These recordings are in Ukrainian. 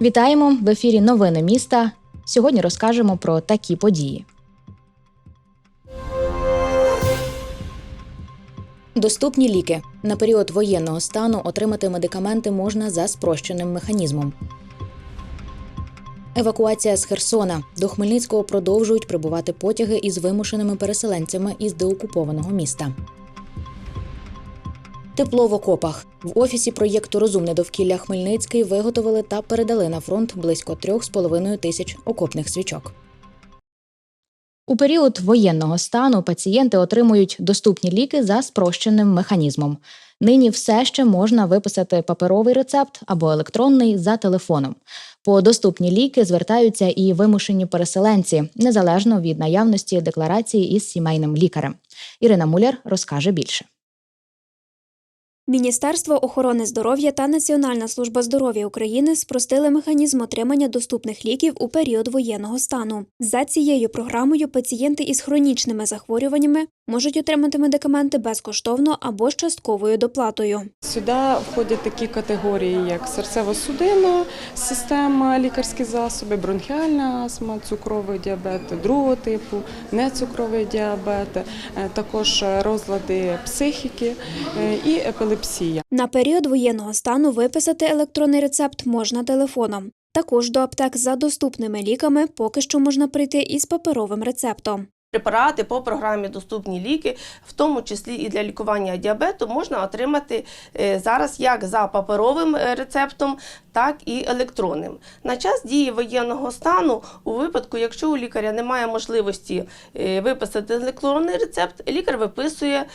Вітаємо в ефірі Новини міста. Сьогодні розкажемо про такі події. Доступні ліки на період воєнного стану отримати медикаменти можна за спрощеним механізмом. Евакуація з Херсона до Хмельницького продовжують прибувати потяги із вимушеними переселенцями із деокупованого міста. Тепло в окопах в офісі проєкту Розумне довкілля Хмельницький виготовили та передали на фронт близько 3,5 тисяч окопних свічок. У період воєнного стану пацієнти отримують доступні ліки за спрощеним механізмом. Нині все ще можна виписати паперовий рецепт або електронний за телефоном. По доступні ліки звертаються і вимушені переселенці, незалежно від наявності декларації із сімейним лікарем. Ірина Муляр розкаже більше. Міністерство охорони здоров'я та Національна служба здоров'я України спростили механізм отримання доступних ліків у період воєнного стану. За цією програмою пацієнти із хронічними захворюваннями можуть отримати медикаменти безкоштовно або з частковою доплатою. Сюди входять такі категорії, як серцево-судинна система, лікарські засоби, бронхіальна астма, цукровий діабет другого типу, нецукровий діабет, е, також розлади психіки е, і епілепсія. На період воєнного стану виписати електронний рецепт можна телефоном. Також до аптек за доступними ліками поки що можна прийти із паперовим рецептом. Препарати по програмі Доступні ліки, в тому числі і для лікування діабету, можна отримати е, зараз як за паперовим е, рецептом, так і електронним. На час дії воєнного стану, у випадку, якщо у лікаря немає можливості е, виписати електронний рецепт, лікар виписує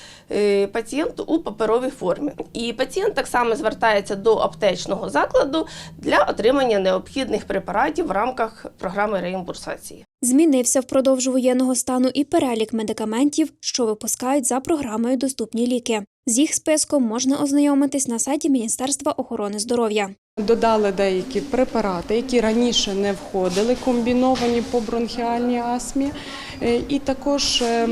пацієнту у паперовій формі. І пацієнт так само звертається до аптечного закладу для отримання необхідних препаратів в рамках програми реімбурсації. Змінився впродовж воєнного стану і перелік медикаментів, що випускають за програмою Доступні ліки. З їх списком можна ознайомитись на сайті Міністерства охорони здоров'я. Додали деякі препарати, які раніше не входили, комбіновані по бронхіальній астмі, е, і також е,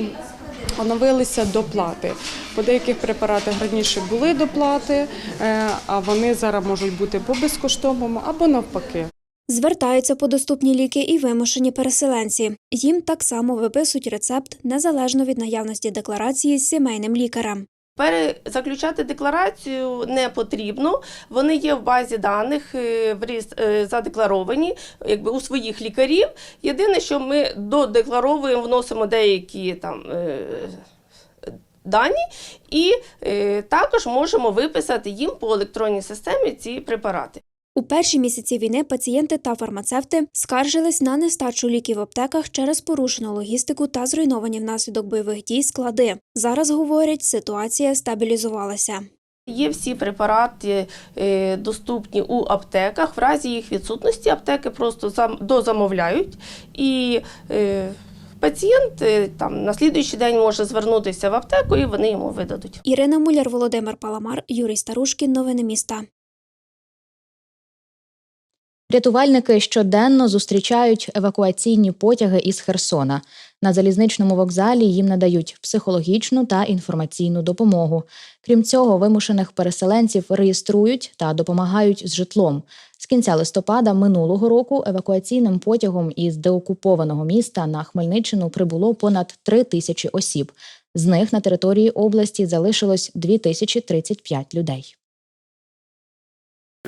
оновилися доплати. По деяких препаратах раніше були доплати, е, а вони зараз можуть бути по безкоштовному або навпаки. Звертаються по доступні ліки і вимушені переселенці. Їм так само виписують рецепт незалежно від наявності декларації з сімейним лікарем. Перезаключати декларацію не потрібно. Вони є в базі даних е, е, задекларовані якби у своїх лікарів. Єдине, що ми додекларовуємо, вносимо деякі там. е, Дані, і е, також можемо виписати їм по електронній системі ці препарати. У перші місяці війни пацієнти та фармацевти скаржились на нестачу ліків в аптеках через порушену логістику та зруйновані внаслідок бойових дій склади. Зараз говорять, ситуація стабілізувалася. Є всі препарати е, доступні у аптеках. В разі їх відсутності аптеки просто зам- дозамовляють і е, пацієнт е, там на слідуючий день може звернутися в аптеку і вони йому видадуть. Ірина Муляр, Володимир Паламар, Юрій Старушкін. Новини міста. Рятувальники щоденно зустрічають евакуаційні потяги із Херсона. На залізничному вокзалі їм надають психологічну та інформаційну допомогу. Крім цього, вимушених переселенців реєструють та допомагають з житлом. З кінця листопада минулого року евакуаційним потягом із деокупованого міста на Хмельниччину прибуло понад три тисячі осіб. З них на території області залишилось 2035 людей.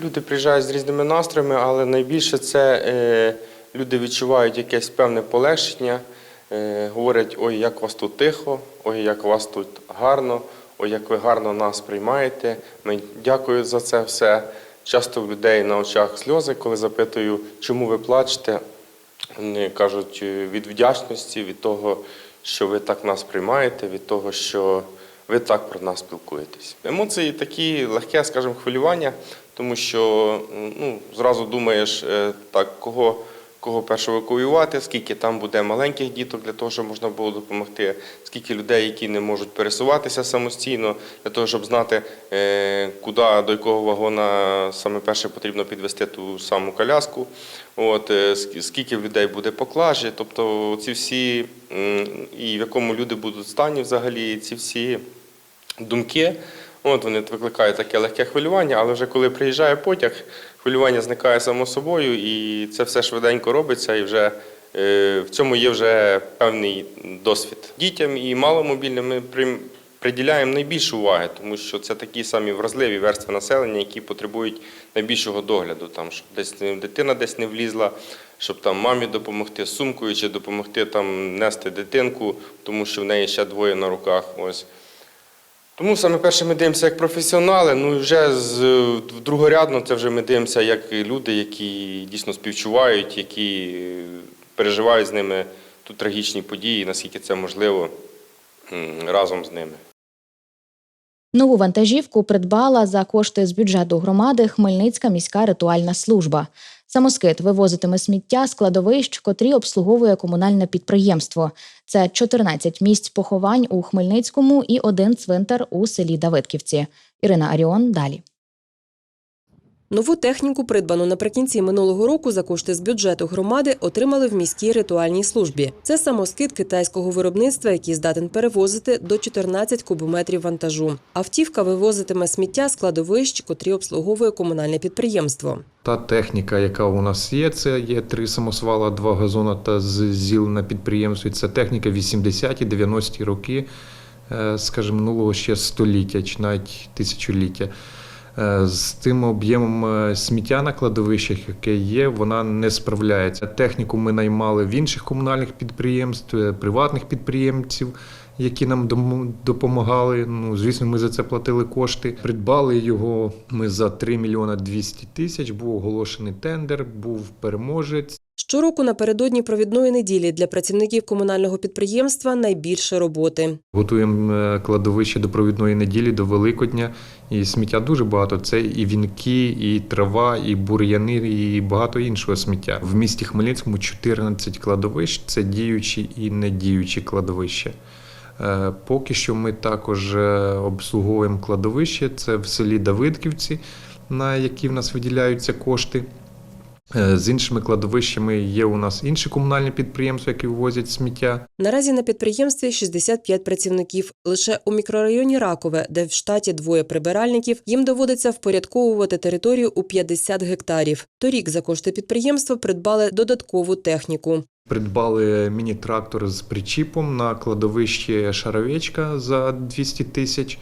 Люди приїжджають з різними настроями, але найбільше це е, люди відчувають якесь певне полегшення, е, говорять, ой, як вас тут тихо, ой, як вас тут гарно, ой, як ви гарно нас приймаєте. Ми дякую за це все. Часто в людей на очах сльози, коли запитую, чому ви плачете. Вони кажуть е, від вдячності, від того, що ви так нас приймаєте, від того, що ви так про нас спілкуєтесь. Емоції такі легке, скажімо, хвилювання, тому що ну, зразу думаєш, е, так, кого, кого першого евакуювати, скільки там буде маленьких діток для того, щоб можна було допомогти, скільки людей, які не можуть пересуватися самостійно, для того, щоб знати, е, куди до якого вагона саме перше потрібно підвести ту саму коляску. От, е, ск- скільки людей буде поклажі, тобто ці всі, і в якому люди будуть стані взагалі, ці всі думки. От вони викликають таке легке хвилювання, але вже коли приїжджає потяг, хвилювання зникає само собою, і це все швиденько робиться, і вже е, в цьому є вже певний досвід. Дітям і маломобільним ми приділяємо найбільше уваги, тому що це такі самі вразливі верстви населення, які потребують найбільшого догляду, там, щоб десь дитина десь не влізла, щоб там мамі допомогти сумкою чи допомогти там нести дитинку, тому що в неї ще двоє на руках. Ось. Тому саме перше ми дивимося як професіонали, ну і вже з другорядно це вже ми дивимося як люди, які дійсно співчувають, які е, переживають з ними тут трагічні події, наскільки це можливо разом з ними. Нову вантажівку придбала за кошти з бюджету громади Хмельницька міська ритуальна служба. Самоскид вивозитиме сміття з кладовищ, котрі обслуговує комунальне підприємство. Це 14 місць поховань у Хмельницькому і один цвинтар у селі Давидківці. Ірина Аріон далі. Нову техніку, придбану наприкінці минулого року за кошти з бюджету громади, отримали в міській ритуальній службі. Це самоскид китайського виробництва, який здатен перевозити до 14 кубометрів вантажу. Автівка вивозитиме сміття з кладовищ, котрі обслуговує комунальне підприємство. Та техніка, яка у нас є, це є три самосвала, два газона та зіл на підприємстві. Це техніка 80-ті, 90-ті роки, е, скажімо, минулого ще століття чи навіть тисячоліття. Е, З тим об'ємом е, сміття на кладовищах, яке є, вона не справляється. Техніку ми наймали в інших комунальних підприємств, е, приватних підприємців, які нам допомагали. Ну, звісно, ми за це платили кошти. Придбали його ми за 3 мільйона 200 тисяч. Був оголошений тендер, був переможець. Щороку напередодні провідної неділі для працівників комунального підприємства найбільше роботи. Готуємо е, кладовище до провідної неділі, до Великодня. І сміття дуже багато. Це і вінки, і трава, і бур'яни, і багато іншого сміття. В місті Хмельницькому 14 кладовищ це діючі і недіючі кладовища. Е, Поки що ми також е, обслуговуємо кладовище. Це в селі Давидківці, на які в нас виділяються кошти. Е, З іншими кладовищами є у нас інші комунальні підприємства, які вивозять сміття. Наразі на підприємстві 65 працівників. Лише у мікрорайоні Ракове, де в штаті двоє прибиральників, їм доводиться впорядковувати територію у 50 гектарів. Торік за кошти підприємства придбали додаткову техніку. Придбали міні-трактор з причіпом на кладовищі Шаровечка за 200 тисяч,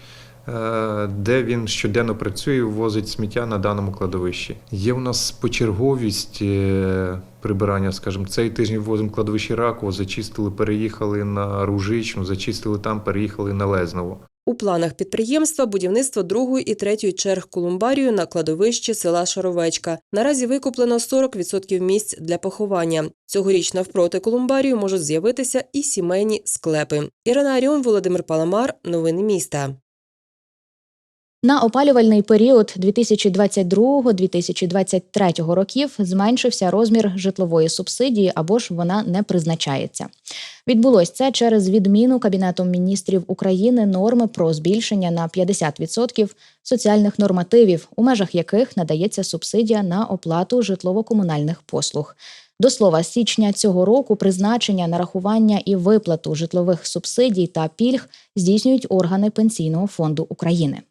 де він щоденно працює ввозить сміття на даному кладовищі. Є у нас почерговість е, прибирання, скажімо, цей тиждень ввозимо кладовище Раково, зачистили, переїхали на Ружичну, зачистили там, переїхали на Лезново. У планах підприємства будівництво другої і третьої черг колумбарію на кладовищі села Шаровечка. Наразі викуплено 40% місць для поховання. Цьогоріч навпроти колумбарію можуть з'явитися і сімейні склепи. Ірина Аріон, Володимир Паламар. Новини міста. На опалювальний період 2022-2023 років зменшився розмір житлової субсидії або ж вона не призначається. Відбулось це через відміну Кабінетом міністрів України норми про збільшення на 50% соціальних нормативів, у межах яких надається субсидія на оплату житлово-комунальних послуг. До слова, з січня цього року призначення, нарахування і виплату житлових субсидій та пільг здійснюють органи Пенсійного фонду України.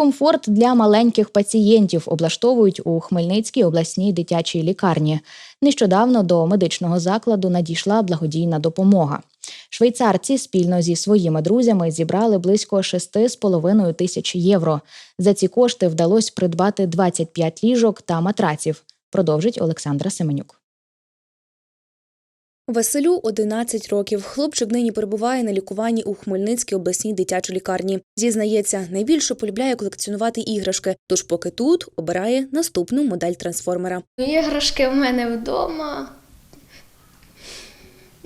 Комфорт для маленьких пацієнтів облаштовують у Хмельницькій обласній дитячій лікарні. Нещодавно до медичного закладу надійшла благодійна допомога. Швейцарці спільно зі своїми друзями зібрали близько 6,5 тисяч євро. За ці кошти вдалося придбати 25 ліжок та матраців. Продовжить Олександра Семенюк. Василю 11 років. Хлопчик нині перебуває на лікуванні у Хмельницькій обласній дитячій лікарні. Зізнається, найбільше полюбляє колекціонувати іграшки. Тож, поки тут обирає наступну модель трансформера. Іграшки в мене вдома.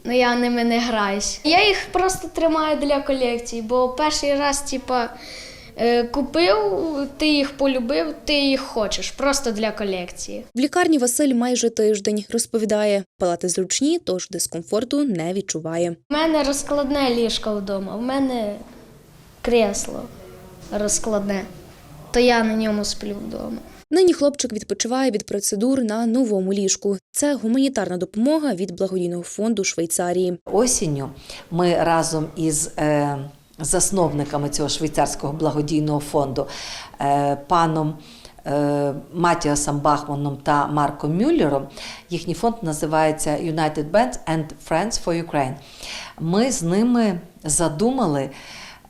Ну я ними не граюсь. Я їх просто тримаю для колекції, бо перший раз, типа, купив, ти їх полюбив, ти їх хочеш, просто для колекції. В лікарні Василь майже тиждень розповідає, палати зручні, тож дискомфорту не відчуває. У мене розкладне ліжко вдома, в мене кресло розкладне, то я на ньому сплю вдома. Нині хлопчик відпочиває від процедур на новому ліжку. Це гуманітарна допомога від благодійного фонду Швейцарії. Осінню ми разом із е, засновниками цього швейцарського благодійного фонду е, паном е, Матіасом Бахманом та Марком Мюллером. Їхній фонд називається United Bands and Friends for Ukraine. Ми з ними задумали.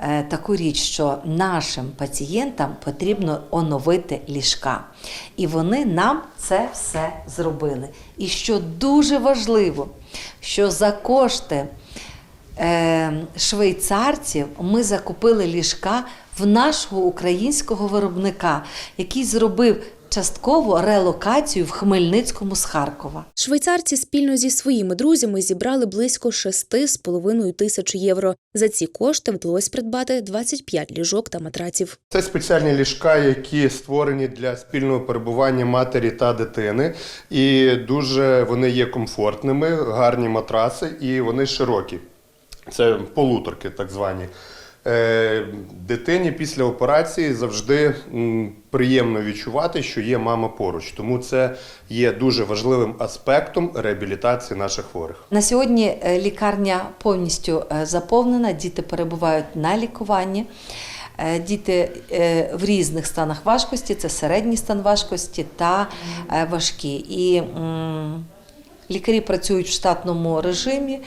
е, Таку річ, що нашим пацієнтам потрібно оновити ліжка. І вони нам це все зробили. І що дуже важливо, що за кошти швейцарців ми закупили ліжка в нашого українського виробника, який зробив частково релокацію в Хмельницькому з Харкова. Швейцарці спільно зі своїми друзями зібрали близько 6,5 тисяч євро. За ці кошти вдалося придбати 25 ліжок та матраців. Це спеціальні ліжка, які створені для спільного перебування матері та дитини, і дуже вони є комфортними, гарні матраси, і вони широкі. Це полуторки, так звані. Е, Дитині після операції завжди приємно відчувати, що є мама поруч. Тому це є дуже важливим аспектом реабілітації наших хворих. На сьогодні е, лікарня повністю е, заповнена, діти перебувають на лікуванні. Діти в різних станах важкості, це середній стан важкості та важкі. І лікарі працюють в штатному режимі,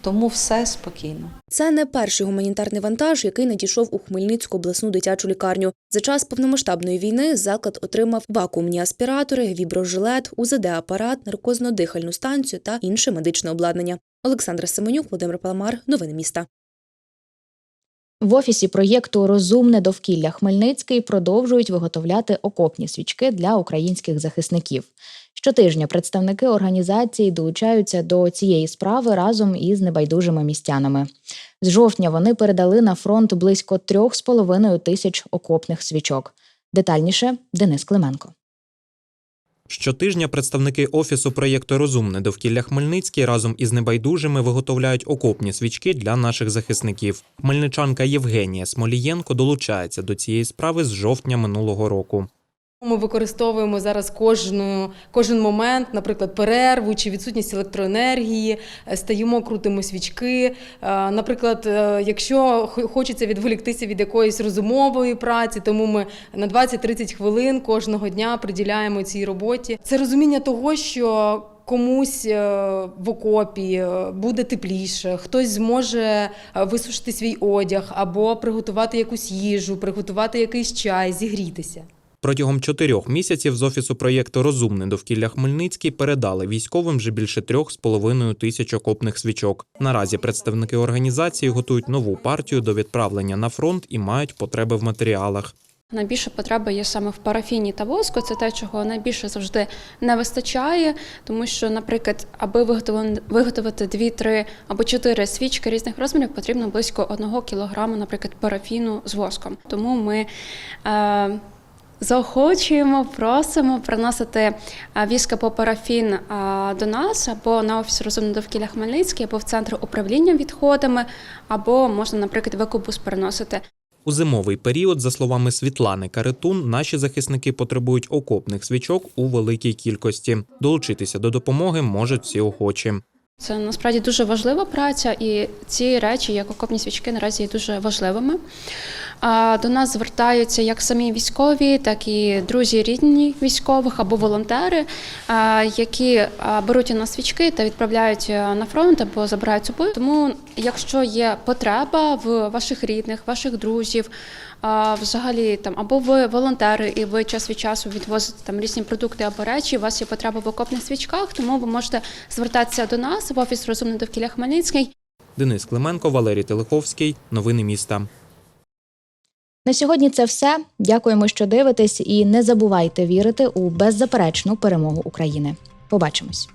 тому все спокійно. Це не перший гуманітарний вантаж, який надійшов у Хмельницьку обласну дитячу лікарню. За час повномасштабної війни заклад отримав вакуумні аспіратори, віброжилет, УЗД-апарат, наркозно-дихальну станцію та інше медичне обладнання. Олександра Семенюк, Володимир Паламар. Новини міста. В офісі проєкту Розумне довкілля Хмельницький продовжують виготовляти окопні свічки для українських захисників. Щотижня представники організації долучаються до цієї справи разом із небайдужими містянами. З жовтня вони передали на фронт близько трьох з половиною тисяч окопних свічок. Детальніше Денис Клименко. Щотижня представники офісу проєкту Розумне довкілля Хмельницький разом із небайдужими виготовляють окопні свічки для наших захисників. Хмельничанка Євгенія Смолієнко долучається до цієї справи з жовтня минулого року. Ми використовуємо зараз кожну, кожен момент, наприклад, перерву чи відсутність електроенергії, е, стаємо, крутимо свічки. Е, Наприклад, е, якщо хо- хочеться відволіктися від якоїсь розумової праці, тому ми на 20-30 хвилин кожного дня приділяємо цій роботі. Це розуміння того, що комусь в окопі буде тепліше, хтось зможе висушити свій одяг або приготувати якусь їжу, приготувати якийсь чай, зігрітися. Протягом чотирьох місяців з офісу проєкту Розумне довкілля Хмельницький передали військовим вже більше трьох з половиною тисяч окопних свічок. Наразі представники організації готують нову партію до відправлення на фронт і мають потреби в матеріалах. Найбільша потреба є саме в парафіні та воску. Це те, чого найбільше завжди не вистачає, тому що, наприклад, аби виготовити дві, три або чотири свічки різних розмірів, потрібно близько одного кілограму, наприклад, парафіну з воском. Тому ми е, заохочуємо, просимо приносити е, віск або парафін е, до нас або на офіс розумне довкілля Хмельницький, або в центр управління відходами, або можна, наприклад, в екобус переносити. У зимовий період, за словами Світлани Каретун, наші захисники потребують окопних свічок у великій кількості. Долучитися до допомоги можуть всі охочі. Це насправді дуже важлива праця, і ці речі, як окопні свічки, наразі є дуже важливими. До нас звертаються як самі військові, так і друзі рідні військових або волонтери, які беруть у нас свічки та відправляють на фронт або забирають собою. Тому, якщо є потреба в ваших рідних, ваших друзів, а, взагалі там або ви волонтери, і ви час від часу відвозите там різні продукти або речі. У вас є потреба в окопних свічках, тому ви можете звертатися до нас в офіс розумне довкілля Хмельницький. Денис Клименко, Валерій Телеховський. Новини міста. На сьогодні це все. Дякуємо, що дивитесь, і не забувайте вірити у беззаперечну перемогу України. Побачимось.